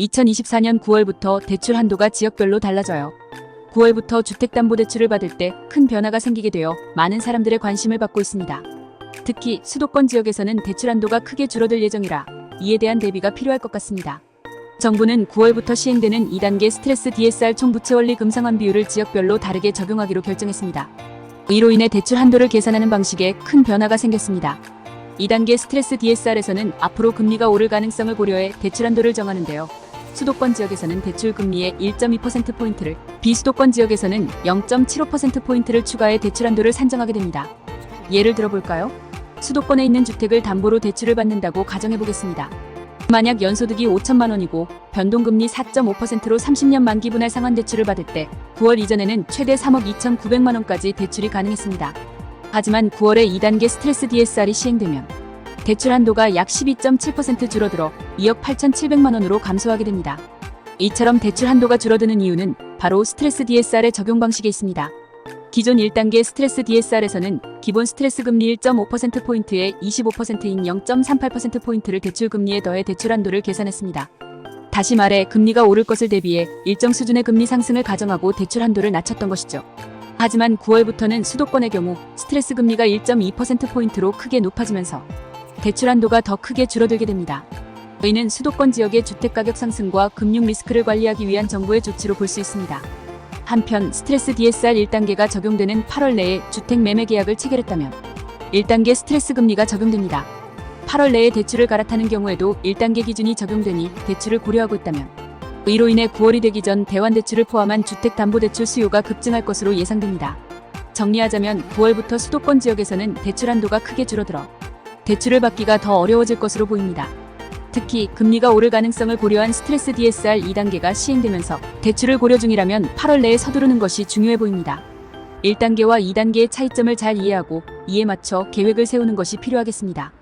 2024년 9월부터 대출 한도가 지역별로 달라져요. 9월부터 주택담보대출을 받을 때 큰 변화가 생기게 되어 많은 사람들의 관심을 받고 있습니다. 특히 수도권 지역에서는 대출 한도가 크게 줄어들 예정이라 이에 대한 대비가 필요할 것 같습니다. 정부는 9월부터 시행되는 2단계 스트레스 DSR 총부채 원리 금상환 비율을 지역별로 다르게 적용하기로 결정했습니다. 이로 인해 대출 한도를 계산하는 방식에 큰 변화가 생겼습니다. 2단계 스트레스 DSR에서는 앞으로 금리가 오를 가능성을 고려해 대출 한도를 정하는데요. 수도권 지역에서는 대출 금리의 1.2%포인트를, 비수도권 지역에서는 0.75%포인트를 추가해 대출 한도를 산정하게 됩니다. 예를 들어볼까요? 수도권에 있는 주택을 담보로 대출을 받는다고 가정해 보겠습니다. 만약 연소득이 5천만 원이고 변동금리 4.5%로 30년 만기 분할 상환 대출을 받을 때 9월 이전에는 최대 3억 2,900만 원까지 대출이 가능했습니다. 하지만 9월에 2단계 스트레스 DSR이 시행되면 대출 한도가 약 12.7% 줄어들어 2억 8,700만 원으로 감소하게 됩니다. 이처럼 대출 한도가 줄어드는 이유는 바로 스트레스 DSR의 적용 방식에 있습니다. 기존 1단계 스트레스 DSR에서는 기본 스트레스 금리 1.5%포인트에 25%인 0.38%포인트를 대출 금리에 더해 대출 한도를 계산했습니다. 다시 말해 금리가 오를 것을 대비해 일정 수준의 금리 상승을 가정하고 대출 한도를 낮췄던 것이죠. 하지만 9월부터는 수도권의 경우 스트레스 금리가 1.2%포인트로 크게 높아지면서 대출 한도가 더 크게 줄어들게 됩니다. 이는 수도권 지역의 주택가격 상승과 금융 리스크를 관리하기 위한 정부의 조치로 볼 수 있습니다. 한편 스트레스 DSR 1단계가 적용되는 8월 내에 주택 매매 계약을 체결했다면 1단계 스트레스 금리가 적용됩니다. 8월 내에 대출을 갈아타는 경우에도 1단계 기준이 적용되니 대출을 고려하고 있다면 이로 인해 9월이 되기 전 대환 대출을 포함한 주택 담보 대출 수요가 급증할 것으로 예상됩니다. 정리하자면 9월부터 수도권 지역에서는 대출 한도가 크게 줄어들어 대출을 받기가 더 어려워질 것으로 보입니다. 특히 금리가 오를 가능성을 고려한 스트레스 DSR 2단계가 시행되면서 대출을 고려 중이라면 8월 내에 서두르는 것이 중요해 보입니다. 1단계와 2단계의 차이점을 잘 이해하고 이에 맞춰 계획을 세우는 것이 필요하겠습니다.